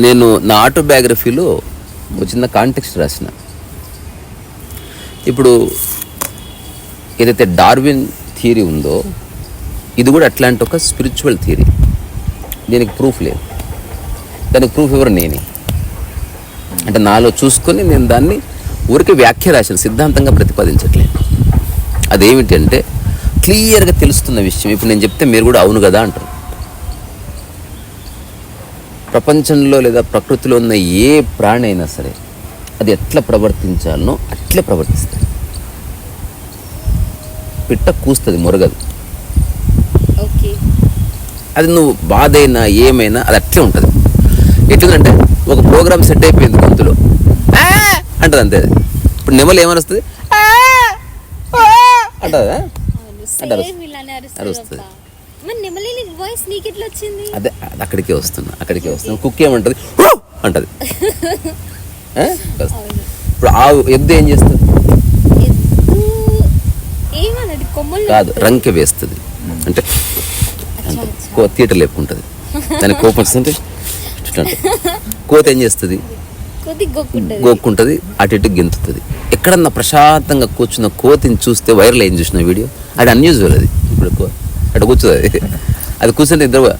నేను నా ఆటోబయోగ్రఫీలో ఒక చిన్న కాంటెక్స్ట్ రాసిన. ఇప్పుడు ఏదైతే డార్విన్ థియరీ ఉందో ఇది కూడా అట్లాంటి ఒక స్పిరిచువల్ థియరీ. దీనికి ప్రూఫ్ లేదు. దానికి ప్రూఫ్ ఎవరు నేనే. అంటే నాలో చూసుకొని నేను దాన్ని ఊరికి వ్యాఖ్య రాసిన సిద్ధాంతంగా ప్రతిపాదించట్లేదు. అదేమిటి అంటే క్లియర్గా తెలుస్తున్న విషయం. ఇప్పుడు నేను చెప్తే మీరు కూడా అవును కదా అంటారు. ప్రపంచంలో లేదా ప్రకృతిలో ఉన్న ఏ ప్రాణి అయినా సరే అది ఎట్లా ప్రవర్తించాలనో అట్లే ప్రవర్తిస్తుంది పిట్ట కూస్తుంది మొరగదు. అది నువ్వు బాధ అయినా ఏమైనా అది అట్లే ఉంటుంది. ఎట్లుందంటే ఒక ప్రోగ్రామ్ సెట్ అయిపోయింది గొంతులో. అంటది అంతే. ఇప్పుడు నెమలు ఏమని వస్తుంది అంటే అరుస్తుంది. సేమ్ ఇలానే అరుస్తుంది అరుస్తుంది. అబ్బా. మరి నెమలి వాయిస్ నీకు ఎట్లా వచ్చింది? అదే అక్కడికే వస్తున్నా అక్కడికే వస్తున్నా. కుక్క ఏమంటది? అంటది. ఇప్పుడు ఆవు ఎద్దు ఏం చేస్తుంది? కాదు రంకె వేస్తుంది. అంటే. కో తీట లేపుకుంటుంది. దానికి కోపం వస్తుంటే. కోత ఏం చేస్తుంది? గొక్కుంటది. అటు ఇటు గెంతుతుంది. ఎక్కడన్నా ప్రశాంతంగా కూర్చున్న కోతిని చూస్తే వైరల్ ఏం చూసిన వీడియో. అది అన్యూజువల్ అది. ఇప్పుడు అటు కూర్చోదు. అది అది కూర్చుంటే ఇద్దరు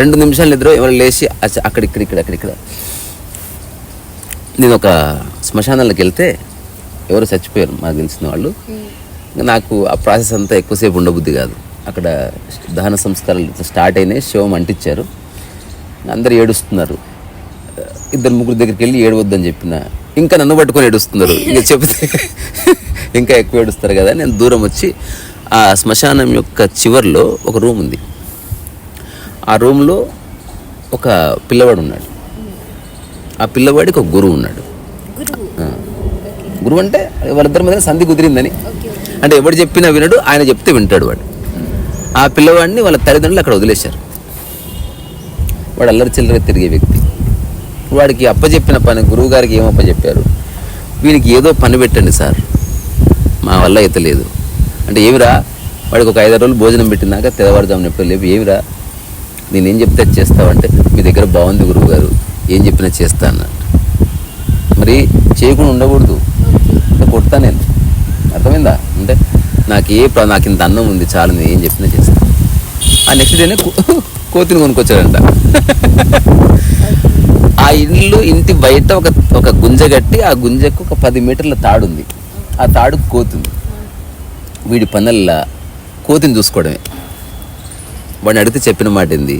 రెండు నిమిషాలు నిద్ర ఎవరు లేచి అక్కడ ఇక్కడ ఇక్కడ అక్కడ ఇక్కడ. నేను ఒక శ్మశానాలకు వెళ్తే ఎవరు చచ్చిపోయారు మాకు తెలిసిన వాళ్ళు. ఇంకా నాకు ఆ ప్రాసెస్ అంతా ఎక్కువసేపు ఉండబుద్ధి కాదు. అక్కడ దహన సంస్కారాలు స్టార్ట్ అయినాయి శవం అంటించారు. అందరు ఏడుస్తున్నారు. ఇద్దరు ముగ్గురు దగ్గరికి వెళ్ళి ఏడవద్దని చెప్పిన ఇంకా నన్ను పట్టుకొని ఏడుస్తున్నారు. ఇంకా చెప్తే ఇంకా ఎక్కువ ఏడుస్తారు కదా నేను దూరం వచ్చి ఆ శ్మశానం యొక్క చివర్లో ఒక రూమ్ ఉంది. ఆ రూమ్లో ఒక పిల్లవాడు ఉన్నాడు. ఆ పిల్లవాడికి ఒక గురువు ఉన్నాడు. గురువు? అంటే వాళ్ళిద్దరి మధ్య సంధి కుదిరిందని. అంటే ఎవడు చెప్పినా వినడు ఆయన చెప్తే వింటాడు వాడు. ఆ పిల్లవాడిని వాళ్ళ తల్లిదండ్రులు అక్కడ వదిలేశారు. వాడు అల్లరి చిల్లర తిరిగే వ్యక్తి. వాడికి అప్పచెప్పిన పని గురువు గారికి ఏం అప్పచెప్పారు వీనికి ఏదో పని పెట్టండి సార్. మా వల్ల అయితే లేదు. అంటే ఏమిరా? వాడికి ఒక ఐదారు రోజులు భోజనం పెట్టినాక తెల్లవారుజామున ఎప్పుడు లేవు ఏమిరా? నేనేం చెప్తే చేస్తావంటే మీ దగ్గర బాగుంది గురువు గారు ఏం చెప్పినా చేస్తా అన్నాడు. మరి చేయకుండా ఉండకూడదు. కొడతా నేను. అర్థమైందా? అంటే నాకు ఏ నాకు ఇంత అన్నం ఉంది చాలు నేను ఏం చెప్పినా చేస్తాను ఆ నెక్స్ట్ డేనే కో- కోతిని కొనుక్కొచ్చాడంట. ఆ ఇల్లు ఇంటి బయట ఒక ఒక గుంజ కట్టి ఆ గుంజకు ఒక పది మీటర్ల తాడు ఉంది ఆ తాడు కోతుంది. వీడి పనుల్లో కోతిని చూసుకోవడమే. వాడిని అడిగితే చెప్పిన మాట ఏంది?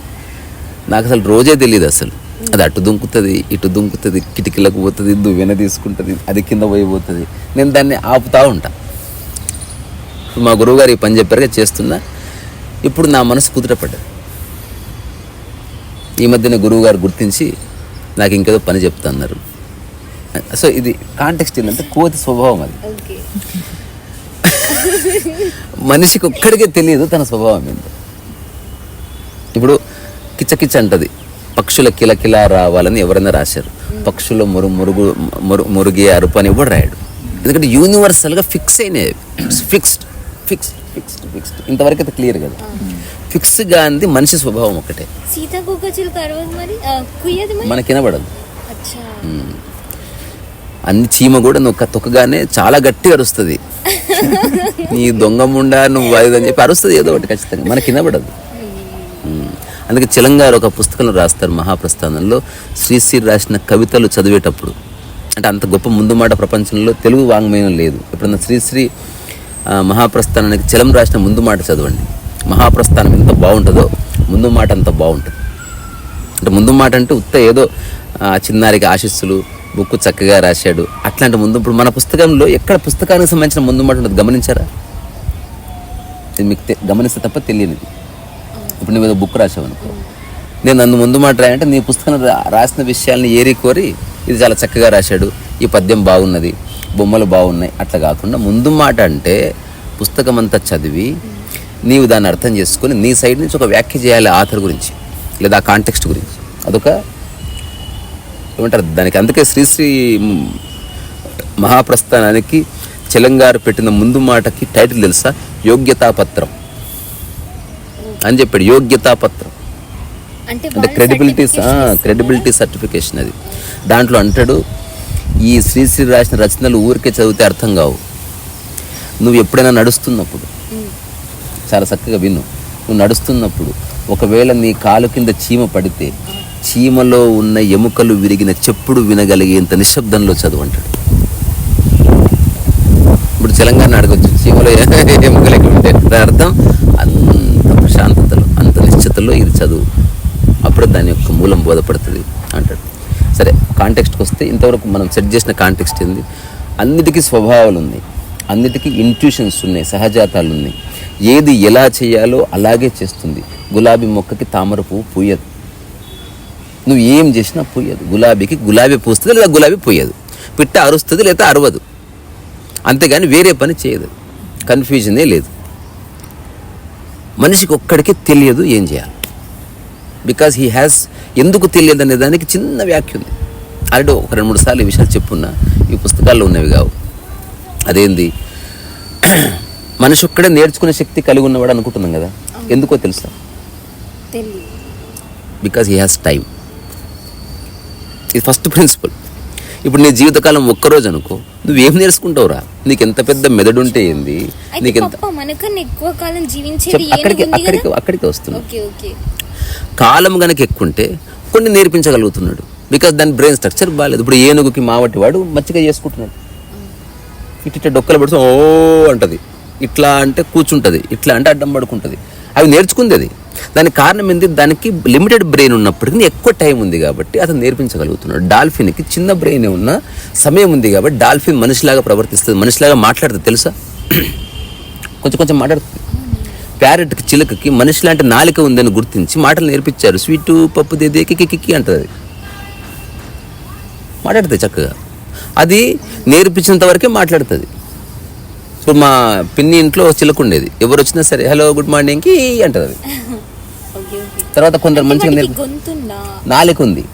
నాకు అసలు రోజే తెలియదు అసలు. అది అటు దుంకుతుంది ఇటు దుంకుతుంది కిటికీలకు పోతుంది దువ్వెన తీసుకుంటుంది అది కింద పోయిపోతుంది నేను దాన్ని ఆపుతా ఉంటా. మా గురువుగారు ఈ పని చెప్పారుగా చేస్తున్నా. ఇప్పుడు నా మనసు కుదుటపడ్డది ఈ మధ్యన గురువుగారు గుర్తించి నాకు ఇంకేదో పని చెప్తా అన్నారు. సో ఇది కాంటెక్స్ట్ ఏంటంటే కోతి స్వభావం అది. మనిషికి ఒక్కడికే తెలియదు తన స్వభావం ఏంటో ఇప్పుడు కిచ్చకిచ్చ అంటది. పక్షుల కిలకిల రావాలని ఎవరైనా రాశారు. పక్షుల మురు మురుగు మురు మురుగే అరుపు అని ఎవడు రాయడు. ఎందుకంటే యూనివర్సల్గా ఫిక్స్ అయినాయి ఫిక్స్డ్ ఫిక్స్డ్ ఫిక్స్డ్ ఫిక్స్డ్ ఇంతవరకు అయితే క్లియర్ కదా. ఫిక్స్గా అంది మనిషి స్వభావం ఒకటే. మనకి వినబడదు. అన్ని చీమ కూడా నువ్వు తొక్కగానే చాలా గట్టిగా అరుస్తుంది. నీ దొంగ ముండా నువ్వు అది అని చెప్పి అరుస్తుంది ఏదో ఒకటి ఖచ్చితంగా. మనకి వినబడదు. అందుకే చిలంగారు ఒక పుస్తకంలో రాస్తారు మహాప్రస్థానంలో. శ్రీశ్రీ రాసిన కవితలు చదివేటప్పుడు. అంటే అంత గొప్ప ముందు మాట ప్రపంచంలో తెలుగు వాంగ్మయం లేదు. ఎప్పుడన్నా శ్రీశ్రీ మహాప్రస్థానానికి చలం రాసిన ముందు మాట చదవండి. మహాప్రస్థానం ఎంత బాగుంటుందో ముందు మాట అంత బాగుంటుంది. అంటే ముందు మాట అంటే ఉత్త ఏదో చిన్నారికి ఆశీస్సులు బుక్ చక్కగా రాశాడు. అట్లాంటి ముందు ఇప్పుడు మన పుస్తకంలో ఎక్కడ పుస్తకానికి సంబంధించిన ముందు మాట ఉంటుంది గమనించారా? ఇది మీకు తె- గమనిస్తే తప్ప తెలియనిది. ఇప్పుడు నువ్వు ఏదో బుక్ రాసావు అనుకో నేను నన్ను ముందు మాట రాయంటే నీ పుస్తకం రా- రాసిన విషయాల్ని ఏరి కోరి ఇది చాలా చక్కగా రాశాడు. ఈ పద్యం బాగున్నది బొమ్మలు బాగున్నాయి. అట్లా కాకుండా ముందు మాట అంటే పుస్తకం అంతా చదివి నీవు దాన్ని అర్థం చేసుకొని నీ సైడ్ నుంచి ఒక వ్యాఖ్య చేయాలి ఆథర్ గురించి లేదా ఆ కాంటెక్స్ట్ గురించి. అదొక ఏమంటారు? దానికి అందుకే శ్రీశ్రీ మహాప్రస్థానానికి చెలంగారు పెట్టిన ముందు మాటకి టైటిల్ తెలుసా? యోగ్యతాపత్రం. అని చెప్పాడు. యోగ్యతాపత్రం. అంటే క్రెడిబిలిటీ? క్రెడిబిలిటీ సర్టిఫికేషన్ అది. దాంట్లో అంటాడు ఈ శ్రీశ్రీ రాసిన రచనలు ఊరికే చదివితే అర్థం కావు. నువ్వు ఎప్పుడైనా నడుస్తున్నప్పుడు. చాలా చక్కగా విను. నువ్వు నడుస్తున్నప్పుడు ఒకవేళ నీ కాలు కింద చీమ పడితే చీమలో ఉన్న ఎముకలు విరిగిన చెప్పుడు వినగలిగేంత నిశ్శబ్దంలో చదువు అంటాడు ఇప్పుడు తెలంగాణ అడగొచ్చు చీమలో ఎముకలు ఎక్కడ ఉంటే అర్థం? అంత ప్రశాంతతలో అంత నిశ్చితలో ఇది చదువు. అప్పుడు దాని యొక్క మూలం బోధపడుతుంది అంటాడు. సరే కాంటెక్స్ట్కి వస్తే ఇంతవరకు మనం సెట్ చేసిన కాంటెక్స్ట్ ఏంది? అన్నిటికీ స్వభావాలు ఉన్నాయి అన్నిటికీ ఇంట్యూషన్స్ ఉన్నాయి సహజాతాలు ఉన్నాయి ఏది ఎలా చేయాలో అలాగే చేస్తుంది. గులాబీ మొక్కకి తామర పువ్వు పూయదు. నువ్వు ఏం చేసినా పూయదు. గులాబీకి గులాబీ పూస్తుంది లేదా గులాబీ పూయదు. పిట్ట అరుస్తుంది లేదా అరవదు. అంతేగాని వేరే పని చేయదు. కన్ఫ్యూజనే లేదు. మనిషికి ఒక్కడికి తెలియదు ఏం చేయాలి. బికాజ్ హీ హ్యాస్ ఎందుకు తెలియదు అనే దానికి చిన్న వ్యాఖ్య ఉంది. ఆల్రెడీ ఒక రెండు మూడు సార్లు ఈ విషయాలు చెప్పున్నా ఈ పుస్తకాల్లో ఉన్నవి కావు. అదేంది? మనిషి ఒక్కడే నేర్చుకునే శక్తి కలిగి ఉన్నవాడు అనుకుంటున్నాం కదా? ఎందుకో తెలుసా? బికాజ్ హీ హ్యాస్ టైం ఇది ఫస్ట్ ప్రిన్సిపల్ ఇప్పుడు నీ జీవితకాలం ఒక్కరోజు అనుకో నువ్వేం నేర్చుకుంటావురా? నీకు ఎంత పెద్ద మెదడు ఉంటే ఏంది ఎక్కువ కాలం జీవించేది చెప్ అక్కడికి అక్కడికి అక్కడికి వస్తుంది కాలం గనక ఎక్కుంటే కొన్ని నేర్పించగలుగుతున్నాడు. బికాజ్ దాని బ్రెయిన్ స్ట్రక్చర్ బాగాలేదు ఇప్పుడు ఏనుగుకి మావటి వాడు మంచిగా చేసుకుంటున్నాడు. ఇటు ఇట్లా డొక్కలు పడుతూ ఓ అంటది. ఇట్లా అంటే కూర్చుంటది. ఇట్లా అంటే అడ్డం పడుకుంటది. అవి నేర్చుకుంది అది. దానికి కారణం ఏంది? దానికి లిమిటెడ్ బ్రెయిన్ ఉన్నప్పటికీ ఎక్కువ టైం ఉంది కాబట్టి అతను నేర్పించగలుగుతున్నాడు. డాల్ఫిన్కి చిన్న బ్రెయిన్ ఉన్న సమయం ఉంది కాబట్టి డాల్ఫిన్ మనిషిలాగా ప్రవర్తిస్తుంది. మనిషిలాగా మాట్లాడుతుంది తెలుసా? కొంచెం కొంచెం మాట్లాడుతుంది ప్యారెట్కి చిలుకకి మనిషి లాంటి నాలిక ఉందని గుర్తించి మాటలు నేర్పించారు. స్వీటు పప్పు దేదే కికి కికి అంటది. మాట్లాడుతుంది చక్కగా. అది నేర్పించినంత వరకే మాట్లాడుతుంది. ఇప్పుడు మా పిన్ని ఇంట్లో ఒక చిలుక ఉండేది. ఎవరు వచ్చినా సరే హలో గుడ్ మార్నింగ్కి అంటుంది. అది తర్వాత కొందరు మంచిగా నాలిక ఉంది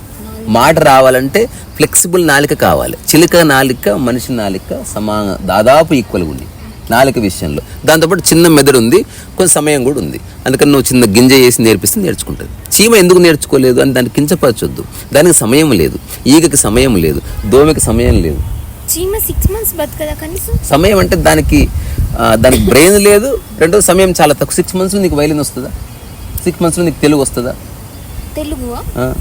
మాట రావాలంటే ఫ్లెక్సిబుల్ నాలిక కావాలి. చిలుక నాలిక మనిషి నాలిక సమాన దాదాపు ఈక్వల్గా ఉంది. నాలిక విషయంలో. దాంతోపాటు చిన్న మెదడు ఉంది కొంచెం సమయం కూడా ఉంది. అందుకని నువ్వు చిన్న గింజ వేసి నేర్పిస్తే నేర్చుకుంటుంది. చీమ ఎందుకు నేర్చుకోలేదు అని దాన్ని కించపరచొద్దు. దానికి సమయం లేదు. ఈగకి సమయం లేదు. దోమకి సమయం లేదు. చీమ సిక్స్ మంత్స్ బతకదా కనీసం? సమయం అంటే దానికి దానికి బ్రెయిన్ లేదు. రెండో సమయం చాలా తక్కువ. సిక్స్ మంత్స్లో నీకు వైలిన్ వస్తుందా? సిక్స్ మంత్స్లో నీకు తెలుగు వస్తుందా? ఆ,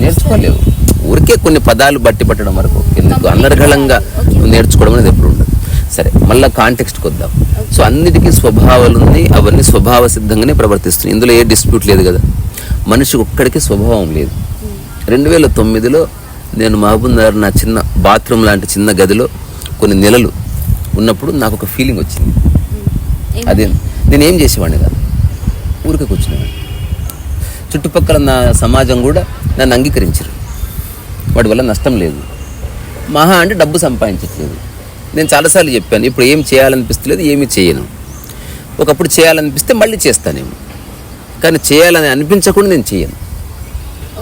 నేర్చుకోలేవు. ఊరికే కొన్ని పదాలు బట్టి పట్టడం వరకు ఎందుకు? అనర్గళంగా నేర్చుకోవడం అనేది ఎప్పుడు ఉండదు. సరే మళ్ళీ కాంటెక్స్ట్కి వద్దాం సో అన్నిటికీ స్వభావాలు ఉన్నాయి అవన్నీ స్వభావ సిద్ధంగానే ప్రవర్తిస్తున్నాయి. ఇందులో ఏ డిస్ప్యూట్ లేదు కదా. మనిషి ఒక్కడికి స్వభావం లేదు. రెండు వేల తొమ్మిదిలో నేను మహబూబ్ నగర్ నా చిన్న బాత్రూమ్ లాంటి చిన్న గదిలో కొన్ని నెలలు ఉన్నప్పుడు నాకు ఒక ఫీలింగ్ వచ్చింది. ఏం- అదే? నేను ఏం చేసేవాడిని కాదు ఊరికే కూర్చున్నాను చుట్టుపక్కల నా సమాజం కూడా నన్ను అంగీకరించరు. వాటి వల్ల నష్టం లేదు. మహా అంటే డబ్బు సంపాదించట్లేదు. నేను చాలాసార్లు చెప్పాను ఇప్పుడు ఏం చేయాలనిపిస్తలేదు ఏమీ చేయను. ఒకప్పుడు చేయాలనిపిస్తే మళ్ళీ చేస్తానేమో. కానీ చేయాలని అనిపించకుండా నేను చేయను.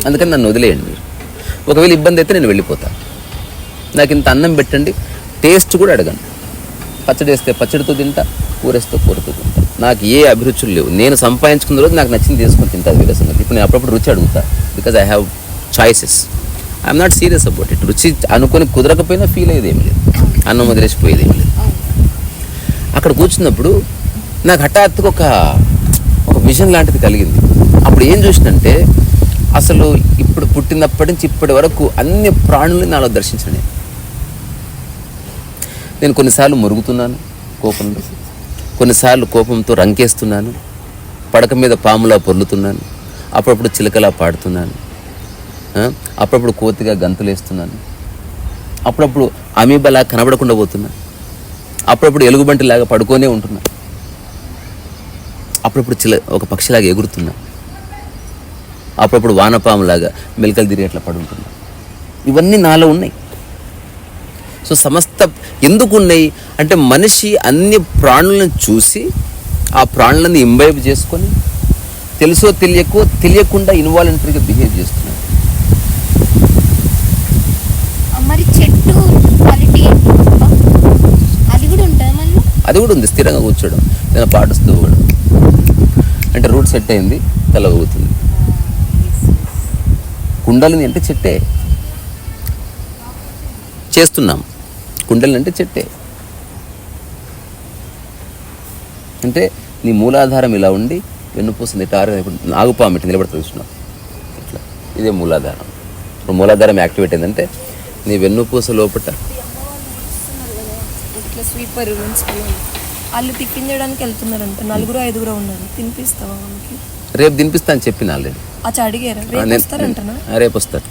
అందుకని నన్ను వదిలేయండి మీరు. ఒకవేళ ఇబ్బంది అయితే నేను వెళ్ళిపోతాను నాకు ఇంత అన్నం పెట్టండి టేస్ట్ కూడా అడగండి పచ్చడి వేస్తే పచ్చడితో తింటా కూరేస్తే కూరతో తింటా. నాకు ఏ అభిరుచులు లేవు. నేను సంపాదించుకున్న రోజు నాకు నచ్చింది తీసుకొని తింటా అది వేరే సంగతి. ఇప్పుడు నేను అప్పుడప్పుడు రుచి అడుగుతా. Because I have choices I'm not serious about it రుచి అనుకొని కుదరకపోయినా ఫీల్ అయ్యేది ఏమి లేదు. అన్నం వదిలేసిపోయేది ఏమి లేదు. అక్కడ కూర్చున్నప్పుడు నాకు హఠాత్తుగా ఒక ఒక విజన్ లాంటిది కలిగింది. అప్పుడు ఏం చూసినంటే అసలు ఇప్పుడు పుట్టినప్పటి నుంచి ఇప్పటి వరకు అన్ని ప్రాణుల్ని నాలో దర్శించిన నేను. నేను కొన్నిసార్లు మురుగుతున్నాను కోపంలో. కొన్నిసార్లు కోపంతో రంకేస్తున్నాను. పడక మీద పాములా పొర్లుతున్నాను. అప్పుడప్పుడు చిలకలా పాడుతున్నాను. అప్పుడప్పుడు కోతిగా గంతులేస్తున్నాను. అప్పుడప్పుడు అమీబలా కనబడకుండా పోతున్నా. అప్పుడప్పుడు ఎలుగుబంటిలాగా పడుకోనే ఉంటున్నా. అప్పుడప్పుడు చిల ఒక పక్షిలాగా ఎగురుతున్నా. అప్పుడప్పుడు వానపాములాగా మెలకలు తిరిగి అట్లా పడుంటున్నా. ఇవన్నీ నాలో ఉన్నాయి. సో సమస్త ఎందుకు ఉన్నాయి అంటే మనిషి అన్ని ప్రాణులను చూసి ఆ ప్రాణులను ఇంబైబ్ చేసుకొని తెలుసో తెలియకో తెలియకుండా ఇన్వాలంటరీగా బిహేవ్ చేస్తున్నాడు. మరి చెట్టు క్వాలిటీ అది కూడా ఉంటుంది అది కూడా ఉంది స్థిరంగా కూర్చోవడం ఏదైనా పాటిస్తూ కూడా. అంటే రూట్ సెట్ అయింది తల ఊగుతుంది కుండలిని అంటే చెట్టే. చేస్తున్నాం. కుండలిని అంటే చెట్టే. అంటే నీ మూలాధారం ఇలా ఉండి వెన్నుపూస ఇట్లా ఆరు- ఇప్పుడు నాగుపాము ఇట్లా నిలబడుతుంది చూసినావు ఇట్లా. ఇదే మూలాధారం. ఇప్పుడు మూలాధారం యాక్టివేట్ అయిందంటే నీ వెన్నుపూస లోపట ఇట్లా స్వీపర్ వాళ్ళు తిప్పించడానికి వెళ్తున్నారంట. నలుగురు ఐదుగురు ఉన్నారు. తినిపిస్తావా వాళ్ళకి? రేపు తినిపిస్తా అని చెప్పిన ఆల్రెడీ. అచ్చా అడిగారా? రేపు వస్తారు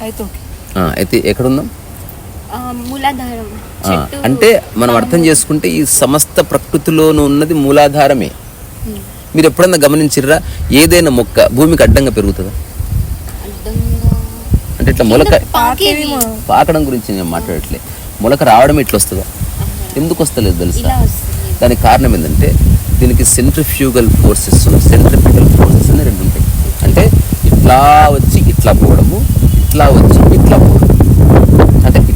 అయితే ఓకే. అయితే ఎక్కడున్నాం? మూలాధారం. అంటే మనం అర్థం చేసుకుంటే ఈ సమస్త ప్రకృతిలోనూ ఉన్నది మూలాధారమే. మీరు ఎప్పుడన్నా గమనించిర్రా? ఏదైనా మొక్క భూమికి అడ్డంగా పెరుగుతుందా? అడ్డంగా అంటే ఇట్లా మొలక పాకడం గురించి నేను మాట్లాడట్లే. మొలక రావడం ఇట్లా వస్తుందా? ఎందుకు వస్తలేదు తెలుసా? దానికి కారణం ఏంటంటే దీనికి సెంట్రిఫ్యూగల్ ఫోర్సెస్ సెంట్రిఫ్యూగల్ ఫోర్సెస్ అని రెండు ఉంటాయి. అంటే ఇట్లా వచ్చి ఇట్లా పోవడము ఇట్లా వచ్చి ఇట్లా పోవడం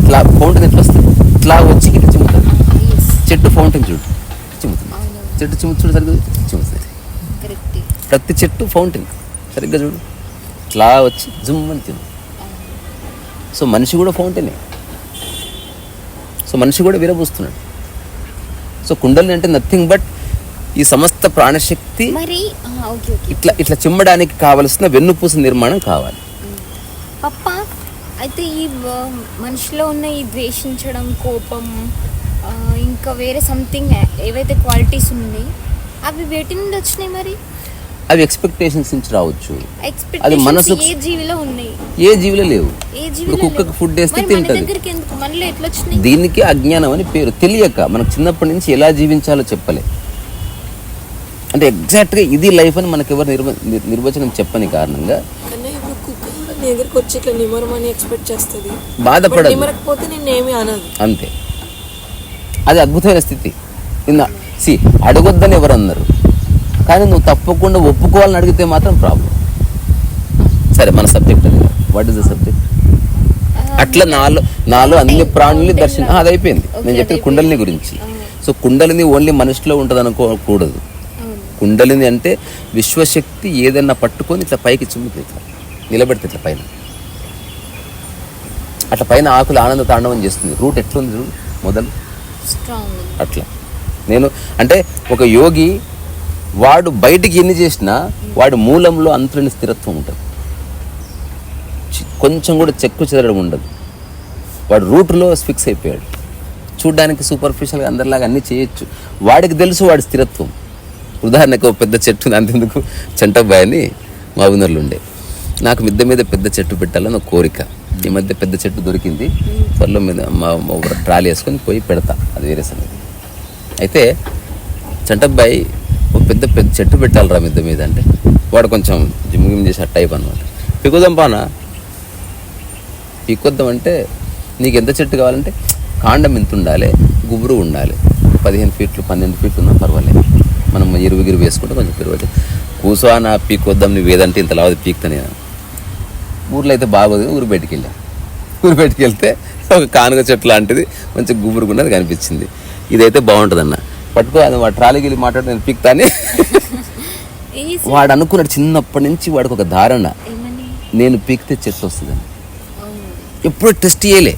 ఇట్లా ఫౌంటైన్ ఎట్లా వస్తుంది? ఇట్లా వచ్చి ఇట్లా చిమ్ముతుంది. చెట్టు ఫౌంటైన్ చూడు. చిమ్ముతుంది. చెట్టు చిమ్ము చూడు సరిగ్గా చిమ్ముతుంది. ప్రతి చెట్టు ఫౌంటైన్. సరిగ్గా చూడు. ఇట్లా వచ్చి జుమ్ అని తిను. సో మనిషి కూడా ఫౌంటైనే. సో మనిషి కూడా విరబూస్తున్నాడు. సో కుండలి అంటే నథింగ్ బట్ ఈ సమస్త ప్రాణశక్తి ఇట్లా ఇట్లా చిమ్మడానికి కావలసిన వెన్నుపూస నిర్మాణం కావాలి. పప్ప అయితే ఈ మనిషిలో ఉన్న ఈ ద్వేషించడం కోపం ఇంకా వేరే సంథింగ్ ఏవైతే క్వాలిటీస్ ఉన్నాయి అవి వేటి నుండి వచ్చినాయి మరి? అవి ఎక్స్పెక్టేషన్స్ నుంచి రావచ్చు. ఎక్స్పెక్టేషన్స్ మనసు- ఏ జీవిలో ఉన్నాయి? ఏ జీవిలో లేవు. ఇప్పుడు కుక్కకు. ఫుడ్ వేస్తే తింటది. దీనికి అజ్ఞానం అని పేరు. తెలియక మనకు చిన్నప్పటి నుంచి ఎలా జీవించాలో చెప్పలే. అంటే ఎగ్జాక్ట్గా ఇది లైఫ్ అని మనకు ఎవరు నిర్వ నిర్- నిర్వచనం చెప్పని కారణంగా కానీ ఇప్పుడు కుక్క కూడా నీ దగ్గరికి వచ్చి ఇట్లా నిమరమని ఎక్స్పెక్ట్ చేస్తుంది. బాధపడదు. నిమరకపోతే నిన్నేమి అనదు. అంతే. అది అద్భుతమైన స్థితి. సి అడగొద్దని ఎవరు అన్నారు కానీ నువ్వు తప్పకుండా ఒప్పుకోవాలని అడిగితే మాత్రం ప్రాబ్లం సరే మన సబ్జెక్ట్ అది. వాట్ ఇస్ ద సబ్జెక్ట్ అట్లా నాలో నాలో అన్ని ప్రాణుల్ని దర్శనం అది అయిపోయింది నేను చెప్పిన కుండలిని గురించి. సో కుండలిని ఓన్లీ మనిషిలో ఉంటుంది అనుకోకూడదు కుండలిని అంటే విశ్వశక్తి ఏదైనా పట్టుకొని ఇట్లా పైకి చిమ్ముతుంది. నిలబెడితే ఇట్లా పైన. అట్లా పైన ఆకులు ఆనంద తాండవం చేస్తుంది. రూట్ ఎట్లుంది మొదలు. స్ట్రాంగ్ అట్లా. నేను అంటే ఒక యోగి వాడు బయటికి ఎన్ని చేసినా వాడి మూలంలో అంతులేని స్థిరత్వం ఉంటుంది. కొంచెం కూడా చెక్కు చెదరడం ఉండదు. వాడు రూట్లో ఫిక్స్ అయిపోయాడు. చూడ్డానికి సూపర్ఫిషియల్గా అందరిలాగా అన్నీ చేయొచ్చు. వాడికి తెలుసు వాడి స్థిరత్వం. ఉదాహరణకు పెద్ద చెట్టు అంతెందుకు? చెంటబ్బాయి అని మా ఉండే. నాకు మిద్దె మీద పెద్ద చెట్టు పెట్టాలని ఒక కోరిక. ఈ మధ్య పెద్ద చెట్టు దొరికింది. త్వరలో మీద మా ఊరు ట్రాలీ వేసుకొని పోయి పెడతా. అది వేరే సంగతి. అయితే చంటబ్బాయి ఒక పెద్ద పెద్ద చెట్టు పెట్టాలిరా మిద్దె మీద అంటే. వాడు కొంచెం జిమ్ గిమ్ చేసే టైప్ అనమాట పికుదాం పాన పీకొద్దాం అంటే నీకు ఎంత చెట్టు కావాలంటే కాండం ఎంత ఉండాలి గుబురు ఉండాలి. పదిహేను ఫీట్లు పన్నెండు ఫీట్లు ఉన్నా పర్వాలేదు. మనం ఇరువు గిరువు వేసుకుంటే కొంచెం పెరగదు కూసో నా పీకొద్దాం నువ్వు ఏదంటే ఇంత లావది పీక్తా నేను. ఊర్లో అయితే బాగోదు ఊరు బయటికి వెళ్ళా. ఊరు బయటికి వెళ్తే ఒక కానుగ చెట్టు లాంటిది మంచి గుబురుగున్నది కనిపించింది. ఇదైతే బాగుంటుందన్న. పట్టుకో అది వాడు ట్రాలీకి వెళ్ళి మాట్లాడి నేను పీక్తాని వాడు అనుకున్నాడు చిన్నప్పటి నుంచి వాడికి ఒక ధారణ. నేను పీకితే చెట్టు వస్తుందని. ఎప్పుడు టెస్ట్ చేయలే.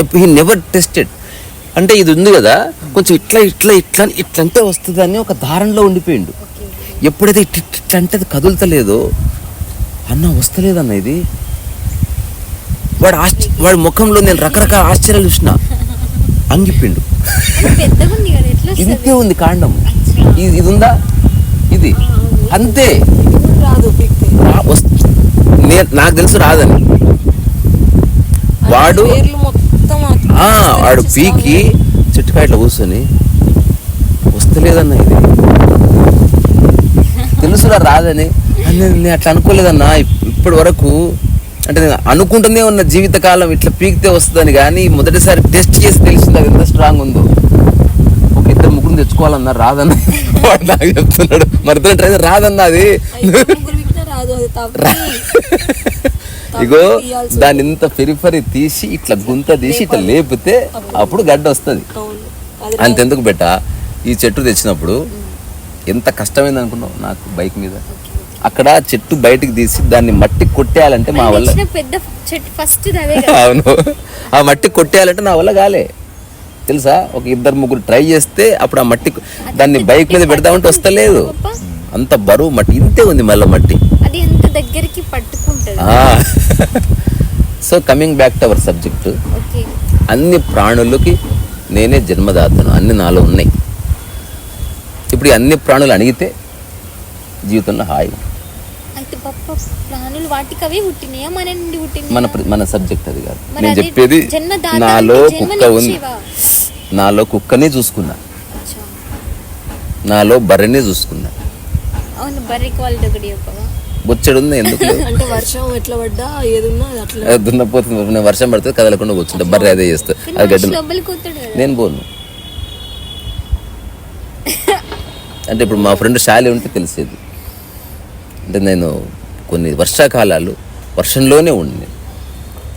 ఎప్పుడు హీ నెవర్ టెస్టెడ్ అంటే ఇది ఉంది కదా కొంచెం ఇట్లా ఇట్లా ఇట్లా ఇట్లా అంటే వస్తుంది అని ఒక ధారణలో ఉండిపోయిండు. ఎప్పుడైతే ఇట్ ఇట్ ఇట్లా అంటే అది కదులుతలేదు అన్న వస్తలేదన్న ఇది. వాడు ఆశ్చర్య వాడి ముఖంలో నేను రకరకాల ఆశ్చర్యాలు చూసిన. ఎట్లా వస్తుంది? ఇంతే ఉంది కాండం. ఇది ఇది ఉందా? ఇది. అంతే. నాకు తెలుసు రాదని. వాడు వాడు పీకి చెట్టుకాయ ఇట్లా కూర్చొని వస్తలేదన్న ఇది. తెలుసురా రాదని. అని నేను అట్లా అనుకోలేదన్నా. ఇప్- ఇప్పటి వరకు అంటే నేను అనుకుంటూనే ఉన్న జీవితకాలం ఇట్లా పీకితే వస్తుందని కానీ మొదటిసారి టెస్ట్ చేసి తెలిసింది అది ఎంత స్ట్రాంగ్ ఉందో. ఒక ఇద్దరు ముగ్గురు తెచ్చుకోవాలన్నా రాదన్న. వాడు నాకు చెప్తున్నాడు. మరి ఇద్దరు ట్రై రాదన్న అది. ఇగో దాన్ని ఇంత పెరిఫరీ తీసి ఇట్లా గుంత తీసి ఇట్లా లేపితే అప్పుడు గడ్డ వస్తుంది. అంతెందుకు బెట్ట? ఈ చెట్టు తెచ్చినప్పుడు ఎంత కష్టమైంది అనుకున్నావు నాకు బైక్ మీద. అక్కడ చెట్టు బయటికి తీసి దాన్ని మట్టి కొట్టేయాలంటే మా వల్ల పెద్ద చెట్టు ఫస్ట్ అవును. ఆ మట్టి కొట్టేయాలంటే నా వల్ల కాలే. తెలుసా? ఒక ఇద్దరు ముగ్గురు ట్రై చేస్తే అప్పుడు ఆ మట్టి దాన్ని బైక్ మీద పెడదామంటే వస్తలేదు. అంత బరువు మట్టి ఇంతే ఉంది మళ్ళీ మట్టి. అది ఎంత దగ్గరికి పట్టుకుంటది. So coming back to our subject అన్ని ప్రాణులకి నేనే జన్మదాతను. అన్ని నాలో ఉన్నాయి. ఇప్పుడు అన్ని ప్రాణులు అడిగితే జీవితంలో హాయి ప్రాణులు వాటికి అవే పుట్టినాయా? మన నుండి పుట్టినాయా మన మన సబ్జెక్ట్ అది కాదు. నేను చెప్పేది నాలో కుక్క ఉంది? నాలో కుక్కనే చూసుకున్నా. నాలో బర్రెనే చూసుకున్నా. అవును బర్రె క్వాలిటీ ఒకటి చెప్పవా? బొచ్చడు ఉంది ఎందుకు? అంటే వర్షం ఎట్లా పడ్డా ఏదున్నా అది అట్లా దున్నపోతుంది. నేను వర్షం పడితే కదలకుండా కూర్చుంటా. బర్రె అదే చేస్తా. అది గడ్డి నేను పోను. అంటే ఇప్పుడు మా ఫ్రెండ్ శాలి ఉంటే తెలిసేది. అంటే నేను కొన్ని వర్షాకాలాలు వర్షంలోనే ఉండి.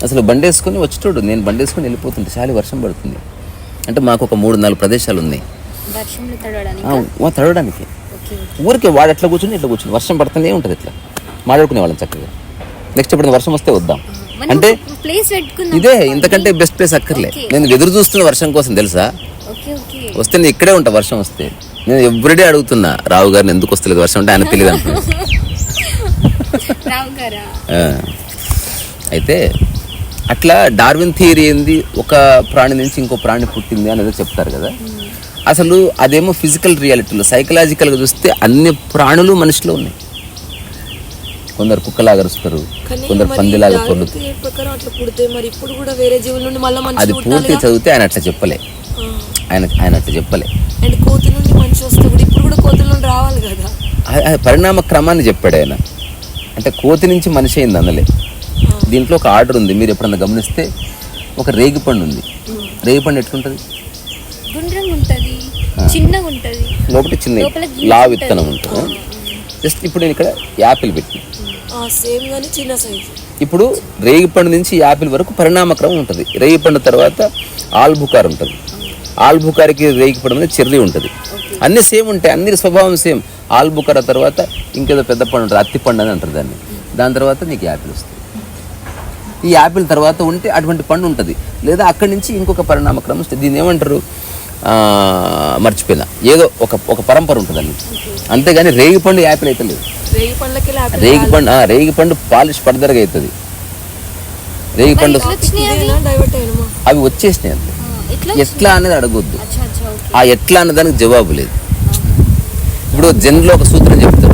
అసలు బండి వేసుకొని వచ్చేటోడు నేను బండి వేసుకొని వెళ్ళిపోతుంటే శాలి వర్షం పడుతుంది. అంటే మాకు ఒక మూడు నాలుగు ప్రదేశాలు ఉన్నాయి. తడవడానికి? ఊరికే వాడు అట్లా కూర్చుని ఇట్లా కూర్చుని వర్షం పడుతూనే ఉంటుంది ఇట్లా. మాట్లాడుకునే వాళ్ళం చక్కగా. నెక్స్ట్ ఎప్పుడు వర్షం వస్తే వద్దాం. అంటే ఇదే ఇంతకంటే బెస్ట్ ప్లేస్ అక్కర్లే. నేను ఎదురు చూస్తున్న వర్షం కోసం తెలుసా? వస్తే నేను ఇక్కడే ఉంటా వర్షం వస్తే. నేను ఎవ్రీడే అడుగుతున్నా రావు గారిని ఎందుకు వస్తలేదు వర్షం? అంటే ఆయన తెలియదు ఆ. అయితే అట్లా డార్విన్ థియరీ ఏంది? ఒక ప్రాణి నుంచి ఇంకో ప్రాణి పుట్టింది అనేది చెప్తారు కదా. అసలు అదేమో ఫిజికల్ రియాలిటీలో సైకలాజికల్గా చూస్తే అన్ని ప్రాణులు మనిషిలో ఉన్నాయి. కొందరు కుక్కలాగా అరుస్తారు కొందరు పందిలాగా అది పూర్తిగా చదివితే ఆయన అట్లా చెప్పలే. ఆయన ఆయన అట్లా చెప్పలే. అండ్ కోతి నుండి మనిషి వస్తే కూడా ఇప్పుడు కూడా కోతుల నుండి రావాలి కదా? పరిణామ క్రమాన్ని చెప్పాడు ఆయన. అంటే కోతి నుంచి మనిషి అయింది అందులో. దీంట్లో ఒక ఆర్డర్ ఉంది మీరు ఎప్పుడన్నా గమనిస్తే ఒక రేగిపండు ఉంది. రేగిపండు ఎట్లుంటుంది? ఉంటది చిన్నగా ఉంటది. లోపల చిన్న లా ఉంటది. విత్తనం ఉంటుంది. జస్ట్ ఇప్పుడు నేను ఇక్కడ యాపిల్ పెట్టి ఇప్పుడు రేగిపండు నుంచి యాపిల్ వరకు పరిణామక్రమం ఉంటుంది. రేగిపండు తర్వాత ఆల్బుకార్ ఉంటుంది. ఆల్బుకార్కి రేగిపండు మీద చెర్రీ ఉంటుంది. అన్నీ సేమ్ ఉంటాయి అన్ని స్వభావం సేమ్. ఆల్బుకార తర్వాత ఇంకేదో పెద్ద పండు ఉంటుంది అత్తి పండు అని అంటారు దాన్ని. దాని తర్వాత నీకు యాపిల్ వస్తుంది. ఈ యాపిల్ తర్వాత ఉంటే అటువంటి పండు ఉంటుంది. లేదా అక్కడి నుంచి ఇంకొక పరిణామక్రమం వస్తుంది దీన్ని ఏమంటారు? ఆ, మర్చిపోయినా. ఏదో ఒక ఒక పరంపర ఉంటుంది అండి అంతేగాని రేగి పండు యాపిల్ అయితే లేదు. రేగి పండు ఆ, రేగి పండు పాలిష్ పడదరగా అవుతుంది. రేగి పండు అవి? వచ్చేసినాయి అంతే. ఎట్లా ఎట్లా అనేది అడగొద్దు. ఆ ఎట్లా అన్న దానికి జవాబు లేదు. ఇప్పుడు జన్లో ఒక సూత్రం చెప్తారు.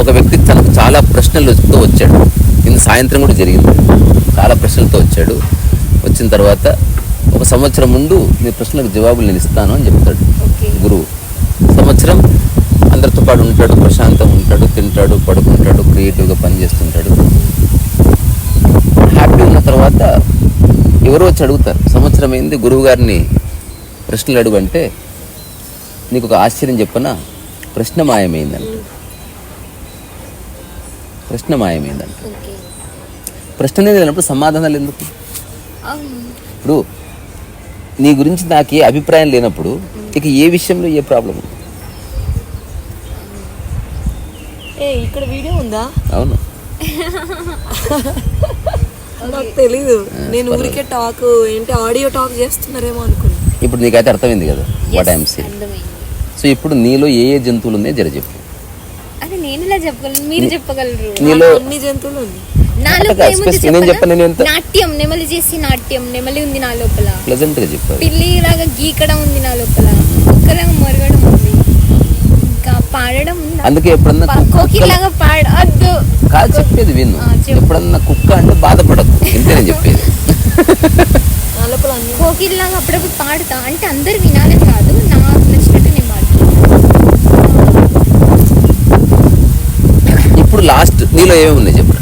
ఒక వ్యక్తి తనకు చాలా ప్రశ్నలతో వచ్చాడు. నిన్న సాయంత్రం కూడా జరిగింది. చాలా ప్రశ్నలతో వచ్చాడు. వచ్చిన తర్వాత ఒక సంవత్సరం ముందు మీ ప్రశ్నలకు జవాబులు నేను ఇస్తాను అని చెప్తాడు. గురువు. సంవత్సరం అందరితో పాటు ఉంటాడు ప్రశాంతంగా ఉంటాడు తింటాడు పడుకుంటాడు క్రియేటివ్గా పనిచేస్తుంటాడు. హ్యాపీ ఉన్న తర్వాత ఎవరో వచ్చి అడుగుతారు సంవత్సరం అయింది గురువు గారిని ప్రశ్నలు అడుగు అంటే నీకు ఒక ఆశ్చర్యం చెప్పనా? ప్రశ్న మాయమైందంట ప్రశ్న మాయమైందంట ఓకే ప్రశ్న అనేది లేనప్పుడు సమాధానాలు ఎందుకు ఇప్పుడు నీ గురించి నాకు ఏ అభిప్రాయం లేనప్పుడు ఇక ఏ విషయంలో ఏ ప్రాబ్లం ఇక్కడ వీడియో ఉందా అవును నాకు తెలీదు నేను ఊరికే టాక్ ఏంటి ఆడియో టాక్ చేస్తున్నారేమో అనుకున్నా ఇప్పుడు నీకైతే అర్థమైంది కదా వాట్ ఐఎమ్ సే అర్థమైంది సో ఇప్పుడు నీలో ఏ ఏ జంతువులు ఉన్నాయో జర చెప్పు. అది నేను ఇలా చెప్పగలను? మీరు చెప్పగలరు. నీలో అన్ని జంతువులు నా లోపల ఏముంది నేను చెప్పనా? చెప్పను, నేను ఎంత- నాట్యం నెమలి చేసి నాట్యం. నెమలి ఉంది నా లోపల. చెప్పారు పిల్లి లాగా గీకడం ఉంది నా లోపల. కుక్కలాగా మొరగడం ఉంది. ఇంకా పాడడం ఉంది? అందుకే ఎప్పుడన్నా కుక్క- కోకిలాగా పాడద్దు. కాదు చెప్పేది విను. ఆ, చెప్పు. ఎప్పుడన్నా కుక్క అంటే బాధపడకు. ఇంతే నేను చెప్పేది. నా లోపల అన్ని కోకిలాగా అప్పుడప్పుడు పాడుతా. అంటే అందరు వినాలని కాదు. నాకు నచ్చినట్టు నేను పాడుతాను ఇప్పుడు లాస్ట్ నీలో ఏమేమి ఉన్నాయి చెప్పు.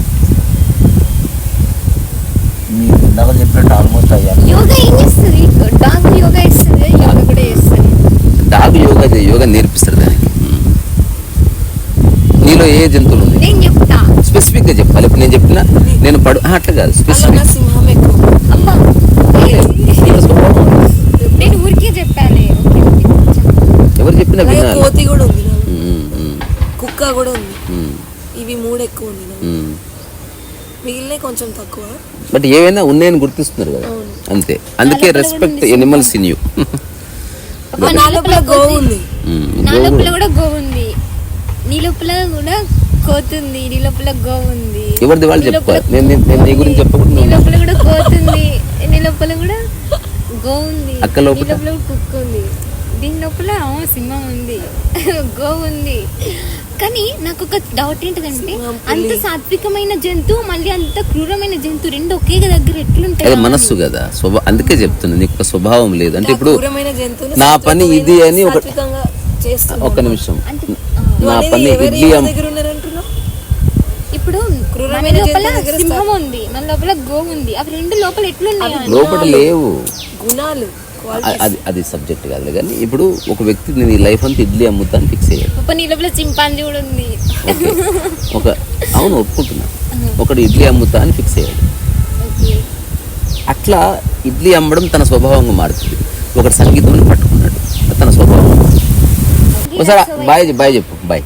మీరు ఇందాక చెప్పినట్టు ఆల్మోస్ట్ అయ్యాను యోగా ఏం చేస్తుంది? డాగ్ యోగా ఇస్తుంది యోగా కూడా చేస్తుంది. డాగ్ యోగా యోగా నేర్పిస్తారు దానికి. నీలో ఏ జంతువులు ఉంది నేను చెప్తా. స్పెసిఫిక్గా చెప్పాలి ఇప్పుడు నేను చెప్పిన నేను పడు అట్లా కాదు స్పెసిఫిక్. సింహం నేను ఊరికే చెప్పాలి ఓకే ఓకే ఎవరు చెప్పినా కోతి కూడా ఉంది కుక్క కూడా ఉంది. ఉమ్. ఎక్కువ ఉంది నాకు. ఉమ్. మిగిలినవి కొంచెం తక్కువ. బట్ ఏవైనా ఉన్నాయని గుర్తిస్తున్నారు కదా. అంతే. అందుకే రెస్పెక్ట్ ఎనిమల్స్ ఇన్ యూ అబ్బా, నా లోపల గోవు ఉంది. నా లోపల కూడా గోవు ఉంది. నీ లోపల కూడా కోతుంది. నీ లోపల గోవు ఉంది. ఎవరిది వాళ్ళు లోపల నేను నేను- నీ గురించి చెప్పకుండా నీ లోపల కూడా కోతుంది. నీ లోపల కూడా గో ఉంది. అక్క లోపల? కుక్క ఉంది. దీని లోపల ఆ, సింహం ఉంది. గో ఉంది. కానీ నాకు ఒక డౌట్ ఏంటిదంటే అంత సాత్వికమైన జంతువు మళ్ళీ అంత క్రూరమైన జంతువు రెండు ఒకే దగ్గర ఎట్లుంటాయి? అది మనస్సు కదా. స్వభా అందుకే చెప్తున్నా నీకు ఒక స్వభావం లేదు. అంటే ఇప్పుడు క్రూరమైన జంతువులు నా పని ఇది అని ఒక ఒక్క నిమిషం. నా పని ఉన్నారంటున్నావు ఇప్పుడు లోపల సింహం ఉంది మన లోపల గో ఉంది. అవి రెండు లోపల ఎట్లున్నాయి. లోపల లేవు. గుణాలు. అది అది సబ్జెక్ట్ కాదు కానీ ఇప్పుడు ఒక వ్యక్తి నేను ఈ లైఫ్ అంతా ఇడ్లీ అమ్ముతాను ఫిక్స్ అయ్యాడు. చింపాంజీ కూడా ఉంది. ఒక అవును ఒప్పుకుంటున్నా. ఒకడు ఇడ్లీ అమ్ముతా అని ఫిక్స్ అయ్యాడు. అట్లా ఇడ్లీ అమ్మడం తన స్వభావంగా మారుతుంది. ఒకటి సంగీతం పట్టుకున్నాడు. తన స్వభావం. ఒకసారి బాయ్ బాయ్ చెప్పు బాయ్.